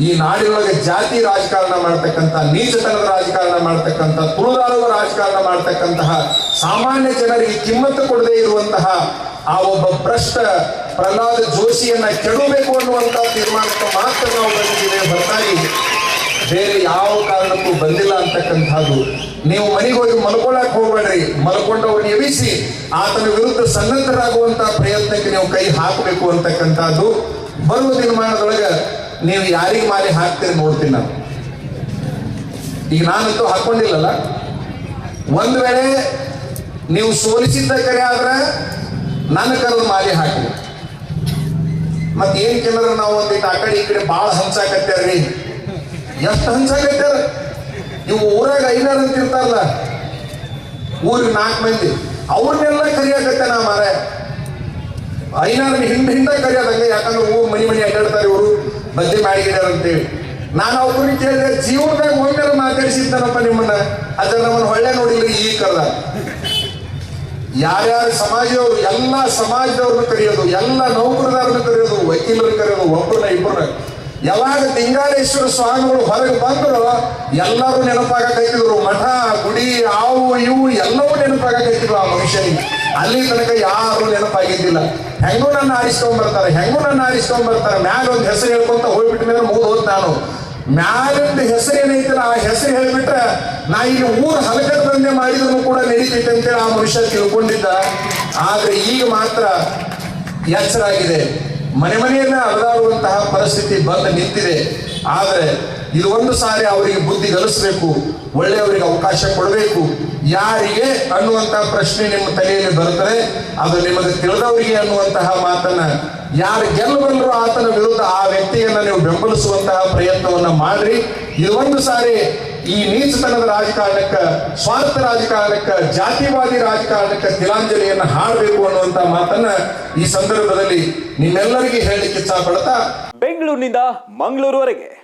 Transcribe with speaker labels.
Speaker 1: ಈ ನಾಡಿನೊಳಗೆ ಜಾತಿ ರಾಜಕಾರಣ ಮಾಡ್ತಕ್ಕಂಥ, ನೀಚತನದ ರಾಜಕಾರಣ ಮಾಡ್ತಕ್ಕಂಥ ತುಳುದಾಳುವ ರಾಜಕಾರಣ ಮಾಡ್ತಕ್ಕಂತಹ ಸಾಮಾನ್ಯ ಜನರಿಗೆ ಕಿಮ್ಮತ್ತು ಕೊಡದೇ ಇರುವಂತಹ ಆ ಒಬ್ಬ ಭ್ರಷ್ಟ ಪ್ರಹ್ಲಾದ ಜೋಶಿಯನ್ನ ಕೆಡಬೇಕು ಅನ್ನುವಂತ ತೀರ್ಮಾನಕ್ಕೆ ಮಾತ್ರ ನಾವು ಬಂದಿದ್ದೇವೆ ಹೊರತಾಗಿ ಬೇರೆ ಯಾವ ಕಾರಣಕ್ಕೂ ಬಂದಿಲ್ಲ ಅಂತಕ್ಕಂಥದ್ದು. ನೀವು ಮನೆಗೆ ಹೋಗಿ ಮಲ್ಕೊಳ್ಳಕ್ ಹೋಗ್ಬೇಡ್ರಿ. ಮಲ್ಕೊಂಡವ್ರನ್ನ ಎಬ್ಬಿಸಿ. ಆತನ ವಿರುದ್ಧ ಸನ್ನದ್ಧರಾಗುವಂತಹ ಪ್ರಯತ್ನಕ್ಕೆ ನೀವು ಕೈ ಹಾಕಬೇಕು ಅಂತಕ್ಕಂಥದ್ದು. ಬರುವ ದಿನಮಾನದೊಳಗೆ ನೀವು ಯಾರಿಗೆ ಮಾಲಿ ಹಾಕ್ತೀರಿ ನೋಡ್ತೀನಿ ನಾನು. ಈಗ ನಾನಂತೂ ಹಾಕೊಂಡಿಲ್ಲಲ್ಲ? ಒಂದ್ ವೇಳೆ ನೀವು ಸೋಲಿಸಿದ್ದ ಕರೆ ಆದ್ರೆ ನನ್ನ ಕರೆದು ಮಾಲಿ ಹಾಕಿ ಮತ್ತೆ ಏನ್ ನಾವು ಒಂದಿಟ್ಟು ಆ ಕಡೆ ಈ ಕಡೆ ಭಾಳ ಹಂಚಾಕತ್ಯಾರ್ರಿ ಎಷ್ಟು ಹಂಚಾಕತ್ಯಾರ ನೀವು ಊರಾಗ ಐದಾರು ಅಂತ ಇರ್ತಾರಲ್ಲ, ಊರಿಗೆ ನಾಲ್ಕು ಮಂದಿ, ಅವ್ರನ್ನೆಲ್ಲ ಕರಿಯಾಕತ್ತೆ ನಾ ಮಾರ. ಐನಾರು ಹಿಂದೆ ಹಿಂದ ಕರಿಯೋದಂಗ, ಯಾಕಂದ್ರೆ ಊರ್ ಮನಿ ಬದ್ದೆ ಮಾಡಿಗಿಡ್ಯಾರ ಅಂತೇಳಿ ನಾನು ಅವ್ರನ್ನ ಕೇಳಿದೆ ಜೀವನದಾಗ ಒಮ್ಮೆಲ್ಲ ಮಾತಾಡಿಸಿದ್ದಾನಪ್ಪ ನಿಮ್ಮನ್ನ. ಅದ್ರ ನಮ್ಮನ್ನ ಹೊಳ್ಳೆ ನೋಡಿಲ್ಲ ಈ ಕಲ್ಲ ಯಾರ್ಯಾರ ಸಮಾಜದವರು, ಎಲ್ಲ ಸಮಾಜದವ್ರನ್ನ ಕರೆಯೋದು, ಎಲ್ಲ ನೌಕರದಾರನ್ನ ಕರೆಯೋದು, ವಕೀಲರನ್ನ ಕರೆಯೋದು ಒಬ್ಬರನ್ನ ಇಬ್ಬರನ್ನ ಯಾವಾಗ ತಿಂಗಾಲೇಶ್ವರ ಸ್ವಾಮಿಗಳು ಹೊರಗೆ ಬಂದ್ರು, ಎಲ್ಲರೂ ನೆನಪಾಗಕೈತಿದ್ರು. ಮಠ, ಗುಡಿ ಆವು ಇವು, ಎಲ್ಲವೂ ನೆನಪಾಗಕೈತಿದ್ರು ಆ ಮನುಷ್ಯನಿಗೆ. ಅಲ್ಲಿ ತನಕ ಯಾರು ನೆನಪಾಗಿದ್ದಿಲ್ಲ. ಹೆಂಗೂ ನನ್ನ ಆರಿಸ್ಕೊಂಡ್ ಬರ್ತಾರೆ ಹೆಂಗೂ ನನ್ನ ಆರಿಸ್ಕೊಂಡ್ ಬರ್ತಾರೆ ಮ್ಯಾಲ ಒಂದು ಹೆಸರು ಹೇಳ್ಕೊಂತ ಹೋಗ್ಬಿಟ್ಟ ಮೇಲೆ ಮೂರು ಹೋದ್ ನಾನು. ಮ್ಯಾಲಿಂದ ಹೆಸರು ಏನೈತಲ್ಲ, ಆ ಹೆಸರು ಹೇಳ್ಬಿಟ್ರೆ ನಾ ಇಲ್ಲಿ ಊರು ಹಲಕದ ದಂಧೆ ಮಾಡಿದ್ರು ಕೂಡ ನಡೀತೈತೆ ಅಂತೇಳಿ ಆ ಮನುಷ್ಯ ತಿಳ್ಕೊಂಡಿದ್ದ. ಆದ್ರೆ ಈಗ ಮಾತ್ರ ಎಚ್ಚರಾಗಿದೆ. ಮನೆ ಮನೆಯನ್ನ ಅಲದಾಡುವಂತಹ ಪರಿಸ್ಥಿತಿ ಬಂದು ನಿಂತಿದೆ. ಆದ್ರೆ ಇದು ಒಂದು ಸಾರಿ ಅವರಿಗೆ ಬುದ್ಧಿ ಕಲಿಸ್ಬೇಕು, ಒಳ್ಳೆಯವರಿಗೆ ಅವಕಾಶ ಕೊಡಬೇಕು. ಯಾರಿಗೆ ಅನ್ನುವಂತಹ ಪ್ರಶ್ನೆ ನಿಮ್ಮ ತಲೆಯಲ್ಲಿ ಬರುತ್ತದೆ, ಅದು ನಿಮಗೆ ತಿಳಿದವರಿಗೆ ಅನ್ನುವಂತಹ ಮಾತನ್ನ ಯಾರು ಗೆಲ್ಲಬಲ್ಲರು ಆತನ ವಿರುದ್ಧ ಆ ವ್ಯಕ್ತಿಯನ್ನ ನೀವು ಬೆಂಬಲಿಸುವಂತಹ ಪ್ರಯತ್ನವನ್ನ ಮಾಡ್ರಿ. ಇದು ಒಂದು ಸಾರಿ ಈ ನೀಚತನದ ರಾಜಕಾರಣಕ್ಕೆ, ಸ್ವಾರ್ಥ ರಾಜಕಾರಣಕ್ಕೆ, ಜಾತಿವಾದಿ ರಾಜಕಾರಣಕ್ಕೆ ತಿಲಾಂಜಲಿಯನ್ನ ಹಾಡಬೇಕು ಅನ್ನುವಂತ ಮಾತನ್ನ ಈ ಸಂದರ್ಭದಲ್ಲಿ ನಿಮ್ಮೆಲ್ಲರಿಗೆ ಹೇಳಲಿಕ್ಕೆ ಇಚ್ಛಾ ಪಡ್ತಾ
Speaker 2: ಬೆಂಗಳೂರಿನಿಂದ ಮಂಗಳೂರುವರೆಗೆ.